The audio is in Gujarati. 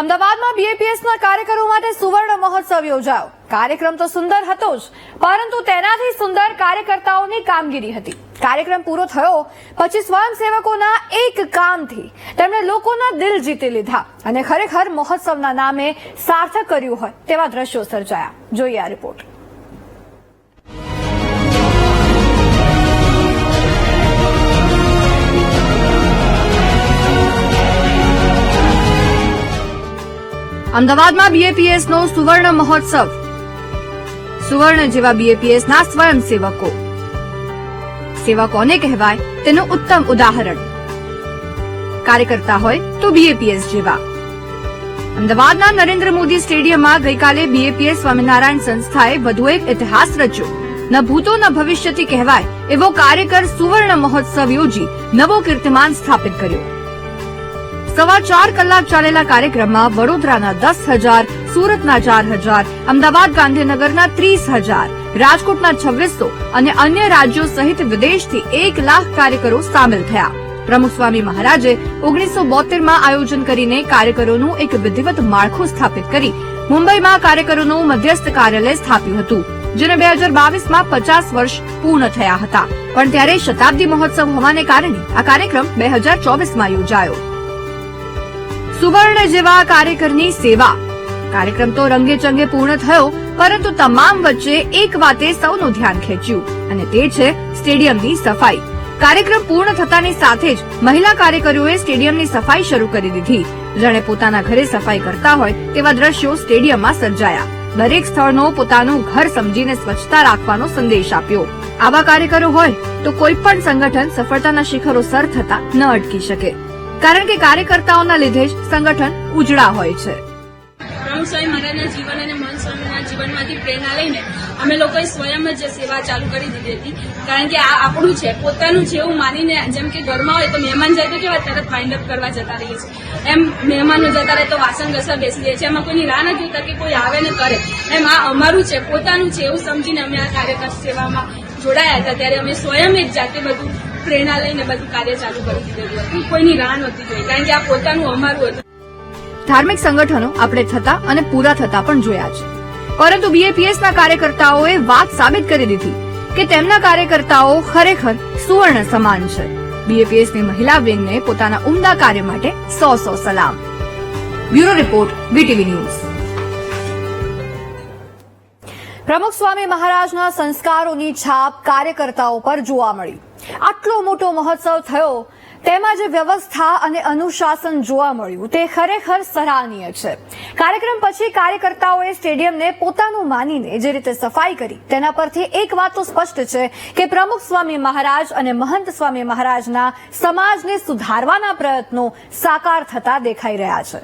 અમદાવાદમાં બીએપીએસના કાર્યકરો માટે સુવર્ણ મહોત્સવ યોજાયો. કાર્યક્રમ તો સુંદર હતો જ, પરંતુ તેનાથી સુંદર કાર્યકર્તાઓની કામગીરી હતી. કાર્યક્રમ પૂરો થયો, પછી સ્વયંસેવકોના એક કામથી તેમણે લોકોના દિલ જીતી લીધા અને ખરેખર મહોત્સવના નામે સાર્થક કર્યું હોય તેવા દ્રશ્યો સર્જાયા. જોઈએ આ રિપોર્ટ. અમદાવાદમાં બીએપીએસ નો સુવર્ણ મહોત્સવ. સુવર્ણ જેવા બીએપીએસ ના સ્વયંસેવકો. સેવા કોને કહેવાય તેનું ઉત્તમ ઉદાહરણ. કાર્યકર્તા હોય તો બીએપીએસ જેવા. અમદાવાદના નરેન્દ્ર મોદી સ્ટેડિયમમાં ગઈકાલે બીએપીએસ સ્વામિનારાયણ સંસ્થાએ વધુ એક ઇતિહાસ રચ્યો. ન ભૂતો ન ભવિષ્યથી કહેવાય એવો કાર્યકર સુવર્ણ મહોત્સવ યોજી નવો કીર્તિમાન સ્થાપિત કર્યો. સવા ચાર કલાક ચાલેલા કાર્યક્રમમાં વડોદરાના દસ હજાર, સુરતના ચાર હજાર, અમદાવાદ ગાંધીનગરના ત્રીસ હજાર, રાજકોટના છવ્વીસો અને અન્ય રાજ્યો સહિત વિદેશથી એક લાખ કાર્યકરો સામેલ થયા. પ્રમુખ સ્વામી મહારાજે ઓગણીસો બોતેરમાં આયોજન કરીને કાર્યકરોનું એક વિધિવત માળખું સ્થાપિત કરી મુંબઈમાં કાર્યકરોનું મધ્યસ્થ કાર્યાલય સ્થાપ્યું હતું, જેને બે હજાર બાવીસમાં પચાસ વર્ષ પૂર્ણ થયા હતા. પણ ત્યારે શતાબ્દી મહોત્સવ હોવાને કારણે આ કાર્યક્રમ બે હજાર ચોવીસમાં યોજાયો. સુવર્ણ જેવા કાર્યકરની સેવા. કાર્યક્રમ તો રંગે ચંગે પૂર્ણ થયો, પરંતુ તમામ વચ્ચે એક વાતે સૌનું ધ્યાન ખેંચ્યું, અને તે છે સ્ટેડિયમની સફાઈ. કાર્યક્રમ પૂર્ણ થતાની સાથે જ મહિલા કાર્યકરોએ સ્ટેડિયમની સફાઈ શરૂ કરી દીધી. જાણે પોતાના ઘરે સફાઈ કરતા હોય તેવા દ્રશ્યો સ્ટેડિયમમાં સર્જાયા. દરેક સ્થળનો પોતાનું ઘર સમજીને સ્વચ્છતા રાખવાનો સંદેશ આપ્યો. આવા કાર્યકરો હોય તો કોઈ પણ સંગઠન સફળતાના શિખરો સર થતા ન અટકી શકે. કારણ કે કાર્યકર્તાઓના લીધે જ સંગઠન ઉજળા હોય છે. પ્રમુખ સ્વામી મહારાજના જીવન અને મહંત સ્વામીના જીવનમાંથી પ્રેરણા લઈને અમે લોકોએ સ્વયં જ સેવા ચાલુ કરી દીધી હતી. કારણ કે આ આપણું છે, પોતાનું એવું માનીને જેમ કે ઘરમાં હોય તો મહેમાન જાય તો કેવા તરત વાઇન્ડ અપ કરવા જતા રહીએ છીએ. એમ મહેમાનો જતા રહે તો વાસણ ઘસા બેસી જાય છે, એમાં કોઈની રાહ નથી હોતા કે કોઈ આવે ને કરે. એમ આ અમારું છે, પોતાનું છે એવું સમજીને અમે આ કાર્યકર સેવામાં જોડાયા હતા. ત્યારે અમે સ્વયં એક જાતે બધું પ્રેરણા લઈને બધું કાર્ય ચાલુ કરી દીધેલું હતું. કોઈની રાહ નહોતી જોઈ, કારણ કે આ પોતાનું અમારું હતું. ધાર્મિક સંગઠનો આપણે થતા અને પૂરા થતા પણ જોયા છે. પરંતુ બીએપીએસના કાર્યકર્તાઓએ વાત સાબિત કરી દીધી કે તેમના કાર્યકર્તાઓ ખરેખર સુવર્ણ સમાન છે. બીએપીએસની મહિલા વિંગને પોતાના ઉમદા કાર્ય માટે સો સો સલામ. Bureau report VTV news. Pramukh Swami મહારાજના સંસ્કારોની છાપ કાર્યકર્તાઓ પર જોવા મળી. આટલો મોટો મહોત્સવ થયો, તેમાં જે વ્યવસ્થા અને અનુશાસન જોવા મળ્યું, તે ખરેખર સરાહનીય છે. કાર્યક્રમ પછી કાર્યકર્તાઓએ સ્ટેડિયમને પોતાનું માનીને જે રીતે સફાઈ કરી, તેના પરથી એક વાત તો સ્પષ્ટ છે કે પ્રમુખ સ્વામી મહારાજ અને મહંત સ્વામી મહારાજના સમાજને સુધારવાના પ્રયત્નો સાકાર થતા દેખાઈ રહ્યા છે.